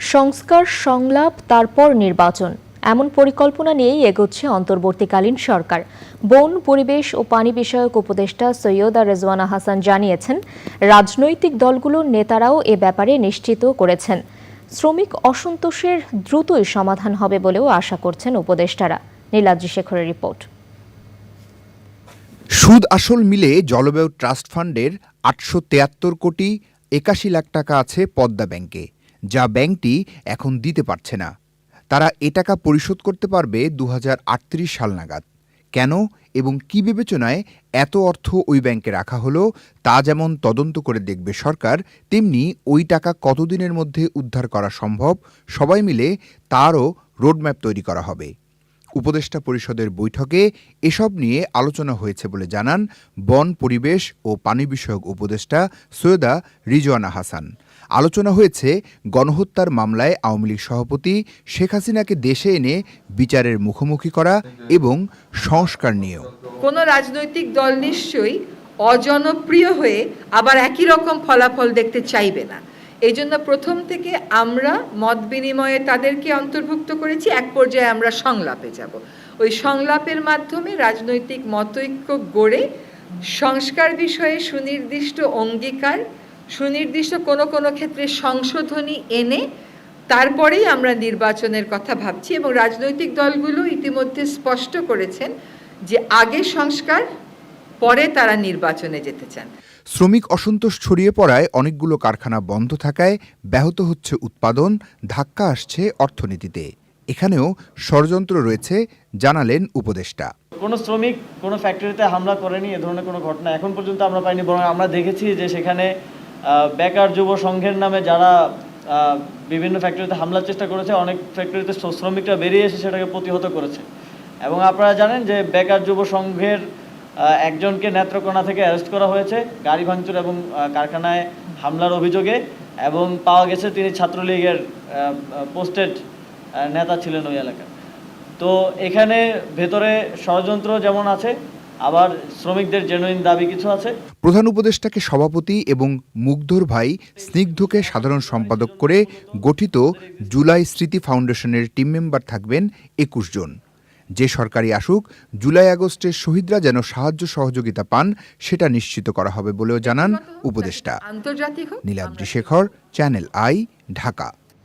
সংস্কার, সংলাপ, তারপর নির্বাচন। এমন পরিকল্পনা নিয়েই এগোচ্ছে অন্তর্বর্তীকালীন সরকার। বন, পরিবেশ ও পানি বিষয়ক উপদেষ্টা সৈয়দা রেজওয়ানা হাসান জানিয়েছেন, রাজনৈতিক দলগুলোর নেতারাও এ ব্যাপারে নিশ্চিত করেছেন। শ্রমিক অসন্তোষের দ্রুতই সমাধান হবে বলেও আশা করছেন উপদেষ্টারা। নীলাদ্রি শেখরের রিপোর্ট। সুদ আসল মিলে জলবায়ু ট্রাস্ট ফান্ডের আটশো কোটি একাশি লাখ টাকা আছে পদ্মা ব্যাংকে। যা ব্যাংকটি এখন দিতে পারছে না। তারা এ টাকা পরিশোধ করতে পারবে দুহাজার আটত্রিশ সাল নাগাদ। কেন এবং কি বিবেচনায় এত অর্থ ওই ব্যাংকে রাখা হলো, তা যেমন তদন্ত করে দেখবে সরকার, তেমনি ওই টাকা কতদিনের মধ্যে উদ্ধার করা সম্ভব, সবাই মিলে তারও রোডম্যাপ তৈরি করা হবে। উপদেষ্টা পরিষদের বৈঠকে এসব নিয়ে আলোচনা হয়েছে বলে জানান বন পরিবেশ ও পানি বিষয়ক উপদেষ্টা সৈয়দা রিজওয়ানা হাসান। আলোচনা হয়েছে গণহত্যার মামলায় আওয়ামী লীগ সভাপতি শেখ হাসিনাকে দেশে এনে বিচারের মুখোমুখি করা এবং সংস্কার নিয়েও। কোনো রাজনৈতিক দল নিশ্চয়ই অজনপ্রিয় হয়ে আবার একই রকম ফলাফল দেখতে চাইবে না। এই জন্য প্রথম থেকে আমরা মত বিনিময়ে তাদেরকে অন্তর্ভুক্ত করেছি, এক পর্যায়ে আমরা সংলাপে যাব। ওই সংলাপের মাধ্যমে রাজনৈতিক মতৈক্য গড়ে সংস্কার বিষয়ে সুনির্দিষ্ট অঙ্গীকার, সুনির্দিষ্ট কোনো কোনো ক্ষেত্রে সংশোধনী এনে তারপরেই আমরা নির্বাচনের কথা ভাবছি এবং রাজনৈতিক দলগুলো ইতিমধ্যে স্পষ্ট করেছেন যে আগে সংস্কার, পরে তারা নির্বাচনে যেতে চান। শ্রমিক অসন্তোষ ছড়িয়ে পড়ায় অনেকগুলো কারখানা বন্ধ থাকায় ব্যাহত হচ্ছে উৎপাদন, ধাক্কা আসছে অর্থনীতিতে। এখানেও ষড়যন্ত্র রয়েছে, জানালেন উপদেষ্টা। কোনো শ্রমিক কোনো ফ্যাক্টরিতে হামলা করেনি, এ ধরনের কোনো ঘটনা এখন পর্যন্ত আমরা পাইনি, বরং আমরা দেখেছি যে সেখানে বেকার যুব সংঘের নামে যারা বিভিন্ন ফ্যাক্টরিতে হামলার চেষ্টা করেছে, অনেক ফ্যাক্টরিতে শ্রমিকরা বেরিয়ে এসে সেটাকে প্রতিহত করেছে। এবং আপনারা জানেন যে বেকার যুব সংঘের একজনকে নেত্রকোনা থেকে অ্যারেস্ট করা হয়েছে, গাড়ি ভাঙচুর এবং কারখানায় হামলার অভিযোগে এবং পাওয়া গেছে তিনি ছাত্রলীগের পোস্টেড নেতা ছিলেন ওই এলাকায় তো এখানে ভেতরে ষড়যন্ত্র যেমন আছে, আবার শ্রমিকদের জেনুইন দাবি কিছু আছে। প্রধান উপদেষ্টাকে সভাপতি এবং মুগ্ধর ভাই স্নিগ্ধকে সাধারণ সম্পাদক করে গঠিত জুলাই স্মৃতি ফাউন্ডেশনের টিম মেম্বার থাকবেন একুশ জন। যে সরকারি আসুক জুলাই আগস্টে শহীদরা যেন সাহায্য সহযোগিতা পান সেটা নিশ্চিত করা হবে বলেও জানান উপদেষ্টা। আন্তর্জাতিক নীলাদ্রি শেখর চ্যানেল আই ঢাকা।